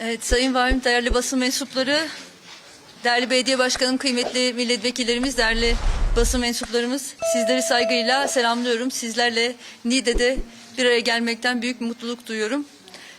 Evet, Sayın Valim, değerli basın mensupları, değerli belediye başkanım, kıymetli milletvekillerimiz, değerli basın mensuplarımız, sizleri saygıyla selamlıyorum. Sizlerle Niğde'de bir araya gelmekten büyük mutluluk duyuyorum.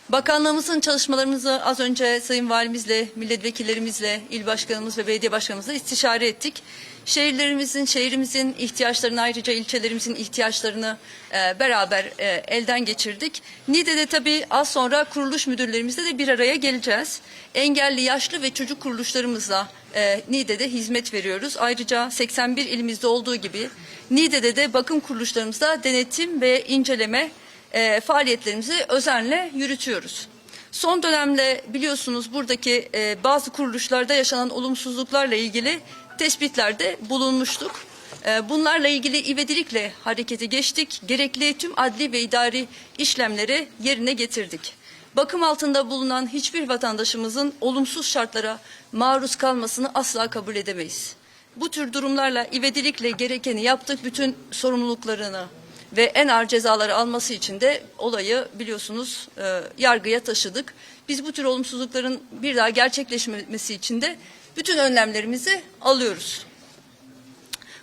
Bakanlığımızın çalışmalarımızı az önce Sayın Valimizle, milletvekillerimizle, il başkanımız ve belediye başkanımızla istişare ettik. Şehirlerimizin, şehrimizin ihtiyaçlarını ayrıca ilçelerimizin ihtiyaçlarını e, beraber e, elden geçirdik. Niğde'de tabii az sonra kuruluş müdürlerimizle de bir araya geleceğiz. Engelli, yaşlı ve çocuk kuruluşlarımızla e, Niğde'de hizmet veriyoruz. Ayrıca 81 ilimizde olduğu gibi Niğde'de de bakım kuruluşlarımızda denetim ve inceleme e, faaliyetlerimizi özenle yürütüyoruz. Son dönemde biliyorsunuz buradaki e, bazı kuruluşlarda yaşanan olumsuzluklarla ilgili tespitlerde bulunmuştuk. E, bunlarla ilgili ivedilikle harekete geçtik. Gerekli tüm adli ve idari işlemleri yerine getirdik. Bakım altında bulunan hiçbir vatandaşımızın olumsuz şartlara maruz kalmasını asla kabul edemeyiz. Bu tür durumlarla ivedilikle gerekeni yaptık. Bütün sorumluluklarını ve en ağır cezaları alması için de olayı biliyorsunuz e, yargıya taşıdık. Biz bu tür olumsuzlukların bir daha gerçekleşmemesi için de bütün önlemlerimizi alıyoruz.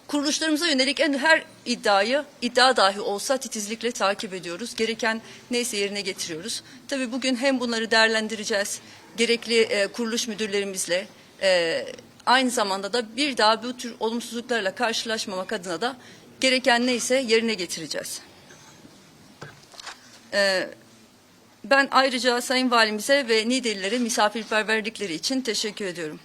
Kuruluşlarımıza yönelik en her iddiayı iddia dahi olsa titizlikle takip ediyoruz. Gereken neyse yerine getiriyoruz. Tabii bugün hem bunları değerlendireceğiz. Gerekli e, kuruluş müdürlerimizle e, aynı zamanda da bir daha bu tür olumsuzluklarla karşılaşmamak adına da gereken neyse yerine getireceğiz. E, ben ayrıca Sayın Valimize ve Niğdelilere misafirperverlikleri için teşekkür ediyorum.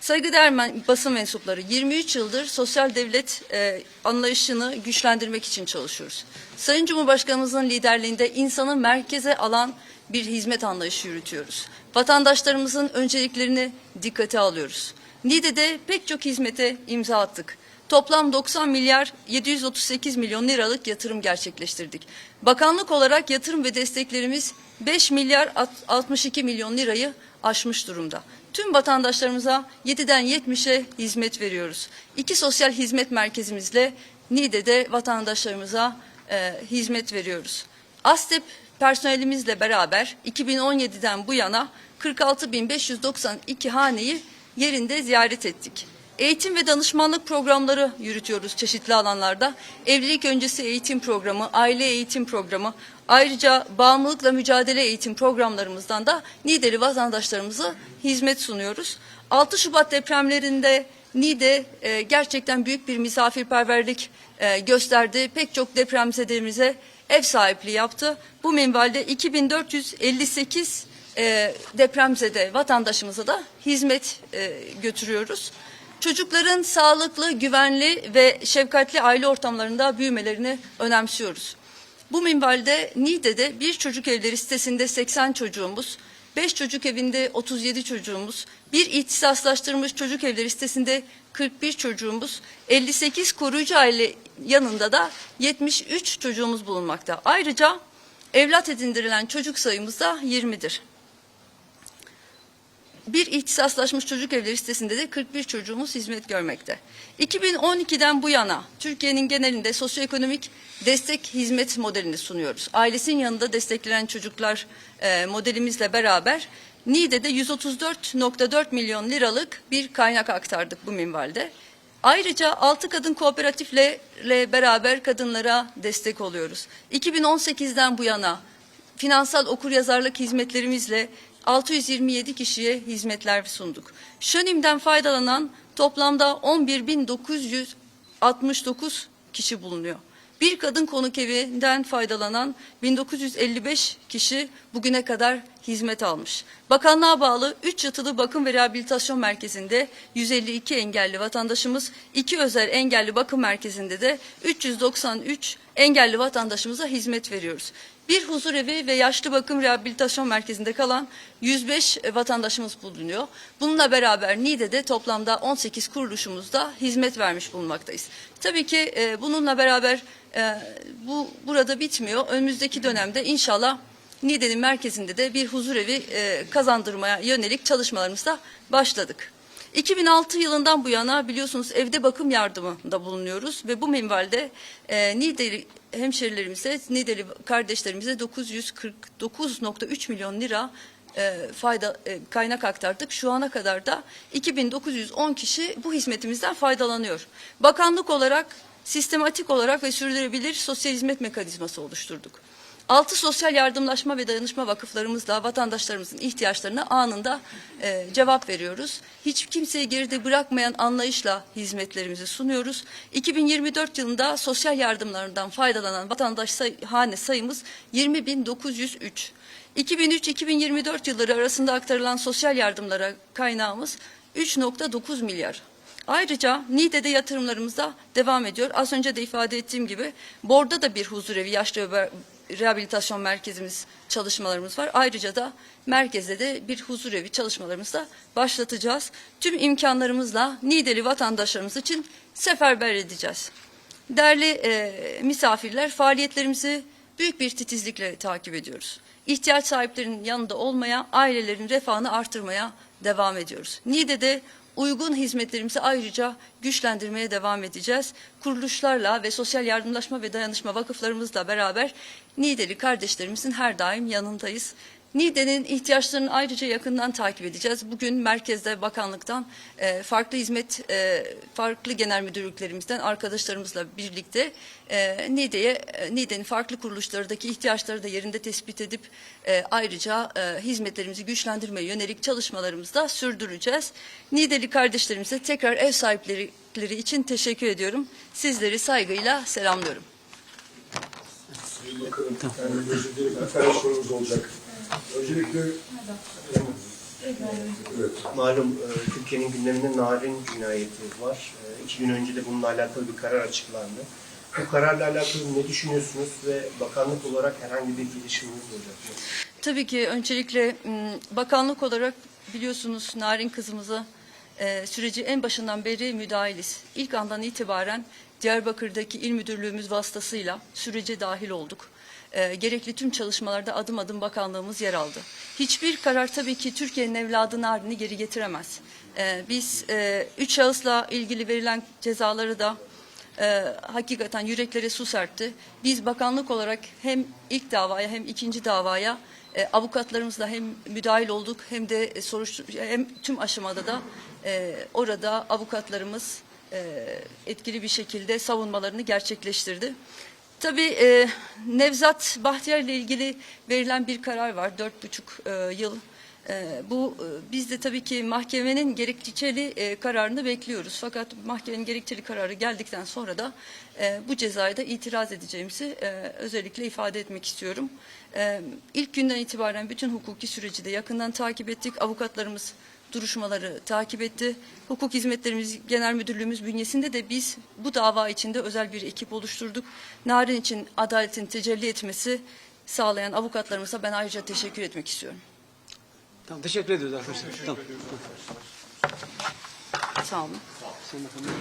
Saygıdeğer basın mensupları 23 yıldır sosyal devlet e, anlayışını güçlendirmek için çalışıyoruz. Sayın Cumhurbaşkanımızın liderliğinde insanı merkeze alan bir hizmet anlayışı yürütüyoruz. Vatandaşlarımızın önceliklerini dikkate alıyoruz. Niğde'de pek çok hizmete imza attık. Toplam 90 milyar 738 milyon liralık yatırım gerçekleştirdik. Bakanlık olarak yatırım ve desteklerimiz 5 milyar alt- 62 milyon lirayı aşmış durumda. Tüm vatandaşlarımıza 7'den 70'e hizmet veriyoruz. İki sosyal hizmet merkezimizle Niğde'de vatandaşlarımıza e, hizmet veriyoruz. ASTEP personelimizle beraber 2017'den bu yana 46.592 haneyi yerinde ziyaret ettik. Eğitim ve danışmanlık programları yürütüyoruz çeşitli alanlarda. Evlilik öncesi eğitim programı, aile eğitim programı, ayrıca bağımlılıkla mücadele eğitim programlarımızdan da Niğdeli vatandaşlarımıza hizmet sunuyoruz. 6 Şubat depremlerinde Niğde e, gerçekten büyük bir misafirperverlik e, gösterdi. Pek çok depremzedelerimize ev sahipliği yaptı. Bu minvalde 2458 e, depremzede vatandaşımıza da hizmet e, götürüyoruz. Çocukların sağlıklı, güvenli ve şefkatli aile ortamlarında büyümelerini önemsiyoruz. Bu minvalde Niğde'de bir çocuk evleri sitesinde 80 çocuğumuz, 5 çocuk evinde 37 çocuğumuz, bir ihtisaslaştırılmış çocuk evleri sitesinde 41 çocuğumuz, 58 koruyucu aile yanında da 73 çocuğumuz bulunmakta. Ayrıca evlat edindirilen çocuk sayımız da 20'dir. Bir ihtisaslaşmış çocuk evleri sitesinde de 41 çocuğumuz hizmet görmekte. 2012'den bu yana Türkiye'nin genelinde sosyoekonomik destek hizmet modelini sunuyoruz. Ailesinin yanında desteklenen çocuklar e, modelimizle beraber Niğde'de 134.4 milyon liralık bir kaynak aktardık bu minvalde. Ayrıca altı kadın kooperatifle le beraber kadınlara destek oluyoruz. 2018'den bu yana finansal okuryazarlık hizmetlerimizle 627 kişiye hizmetler sunduk. Şönim'den faydalanan toplamda 11.969 kişi bulunuyor. Bir kadın konuk evinden faydalanan 1955 kişi bugüne kadar hizmet almış. Bakanlığa bağlı 3 yatılı bakım ve rehabilitasyon merkezinde 152 engelli vatandaşımız, 2 özel engelli bakım merkezinde de 393 engelli vatandaşımıza hizmet veriyoruz. Bir huzur evi ve yaşlı bakım rehabilitasyon merkezinde kalan 105 vatandaşımız bulunuyor. Bununla beraber Niğde'de toplamda 18 kuruluşumuzda hizmet vermiş bulunmaktayız. Tabii ki e, bununla beraber e, bu burada bitmiyor. Önümüzdeki dönemde inşallah Niğde'nin merkezinde de bir huzur evi e, kazandırmaya yönelik çalışmalarımıza başladık. 2006 yılından bu yana biliyorsunuz evde bakım yardımında bulunuyoruz ve bu minvalde e, Niğdeli hemşerilerimize, Niğdeli kardeşlerimize 949.3 milyon lira e, fayda e, kaynak aktardık. Şu ana kadar da 2910 kişi bu hizmetimizden faydalanıyor. Bakanlık olarak sistematik olarak ve sürdürülebilir sosyal hizmet mekanizması oluşturduk. Altı sosyal yardımlaşma ve dayanışma vakıflarımızla vatandaşlarımızın ihtiyaçlarına anında e, cevap veriyoruz. Hiç kimseyi geride bırakmayan anlayışla hizmetlerimizi sunuyoruz. 2024 yılında sosyal yardımlarından faydalanan vatandaş say- hane sayımız 20.903. 2003-2024 yılları arasında aktarılan sosyal yardımlara kaynağımız 3.9 milyar. Ayrıca NİDE'de yatırımlarımız da devam ediyor. Az önce de ifade ettiğim gibi Bor'da da bir huzurevi yaşlı ve rehabilitasyon merkezimiz çalışmalarımız var. Ayrıca da merkezde de bir huzurevi çalışmalarımızı da başlatacağız. Tüm imkanlarımızla NİDE'li vatandaşlarımız için seferber edeceğiz. Değerli e, misafirler, faaliyetlerimizi büyük bir titizlikle takip ediyoruz. İhtiyaç sahiplerinin yanında olmaya, ailelerin refahını artırmaya devam ediyoruz. NİDE'de uygun hizmetlerimizi ayrıca güçlendirmeye devam edeceğiz. Kuruluşlarla ve sosyal yardımlaşma ve dayanışma vakıflarımızla beraber NİDE'li kardeşlerimizin her daim yanındayız. NİDE'nin ihtiyaçlarını ayrıca yakından takip edeceğiz. Bugün merkezde bakanlıktan e, farklı hizmet, e, farklı genel müdürlüklerimizden arkadaşlarımızla birlikte e, NİDE'ye, e, NİDE'nin farklı kuruluşlardaki ihtiyaçları da yerinde tespit edip e, ayrıca e, hizmetlerimizi güçlendirmeye yönelik çalışmalarımızı da sürdüreceğiz. NİDE'li kardeşlerimize tekrar ev sahipleri için teşekkür ediyorum. Sizleri saygıyla selamlıyorum. Bir tane sorumuz olacak. Öncelikle, evet, Malum e, Türkiye'nin gündeminde Narin cinayeti var. E, İki gün önce de bununla alakalı bir karar açıklandı. Bu kararla alakalı ne düşünüyorsunuz ve bakanlık olarak herhangi bir gelişiminiz olacak mı? Tabii ki öncelikle bakanlık olarak biliyorsunuz Narin kızımıza e, süreci en başından beri müdahiliz. İlk andan itibaren Diyarbakır'daki il müdürlüğümüz vasıtasıyla sürece dahil olduk. E, gerekli tüm çalışmalarda adım adım bakanlığımız yer aldı. Hiçbir karar tabii ki Türkiye'nin evladı Narin'i geri getiremez. E, biz e, üç şahısla ilgili verilen cezaları da e, hakikaten yüreklere su serpti. Biz bakanlık olarak hem ilk davaya hem ikinci davaya e, avukatlarımızla hem müdahil olduk hem de soruştur hem tüm aşamada da e, orada avukatlarımız e, etkili bir şekilde savunmalarını gerçekleştirdi. Tabii e, Nevzat Bahtiyar ile ilgili verilen bir karar var. Dört buçuk e, yıl ee, bu e, biz de tabii ki mahkemenin gerekçeli e, kararını bekliyoruz. Fakat mahkemenin gerekçeli kararı geldikten sonra da e, bu cezaya da itiraz edeceğimizi e, özellikle ifade etmek istiyorum. E, ilk günden itibaren bütün hukuki süreci de yakından takip ettik. Avukatlarımız duruşmaları takip etti. Hukuk Hizmetlerimiz Genel Müdürlüğümüz bünyesinde de biz bu dava içinde özel bir ekip oluşturduk. Narin için adaletin tecelli etmesi sağlayan avukatlarımıza ben ayrıca teşekkür etmek istiyorum. Tamam teşekkür ediyoruz arkadaşlar. Tamam. Sağ olun. Sayın Bakanım.